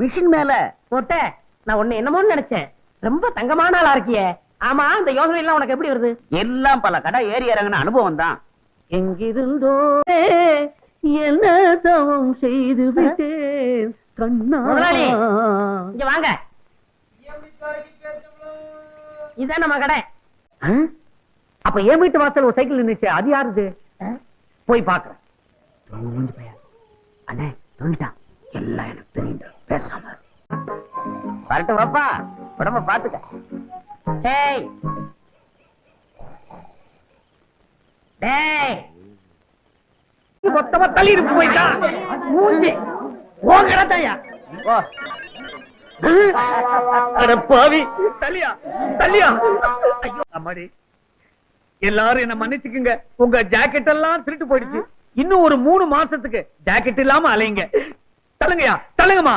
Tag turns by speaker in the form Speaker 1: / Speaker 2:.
Speaker 1: Machine மேல
Speaker 2: போட்ட நான் உன்னை என்னமோன்னு நினைச்சேன். ரொம்ப தங்கமான ஆளா இருக்கியே. ஆமா இந்த யோசனை எல்லாம் உனக்கு எப்படி வருது?
Speaker 1: எல்லாம் பல கடை ஏறி இறங்கின அனுபவம் தான்.
Speaker 2: எங்கிருந்தோ என்ன தவம் செய்து விட்டேன். கண்ணா. இங்க வாங்க. இதான் நம்ம கடை.
Speaker 3: அப்ப என் வீட்டு வாசல் ஒரு சைக்கிள் நின்னுச்சு. அது யாருது? போய் பாக்குறேன்
Speaker 1: அண்ணே சொல்லிட்டான் எல்லாம் எனக்கு இரு. வரட்டும் வாப்பா. உடம்ப பாத்துக்க.
Speaker 2: டேய். டேய்.
Speaker 3: மொத்தமா தள்ளி இருக்கு போயிட்டா? மூஞ்சி. ஓங்கடத்தாயா
Speaker 1: ஓ
Speaker 3: அட பாவி. தலியா தலியா ஐயோ அம்மாடி. எல்லாரும் என்ன மன்னிச்சுக்குங்க. உங்க ஜாக்கெட் எல்லாம் திருட்டு போயிடுச்சு. இன்னும் ஒரு மூணு மாசத்துக்கு ஜாக்கெட் இல்லாம அலையுங்க. தள்ளுங்கயா தள்ளுங்கம்மா.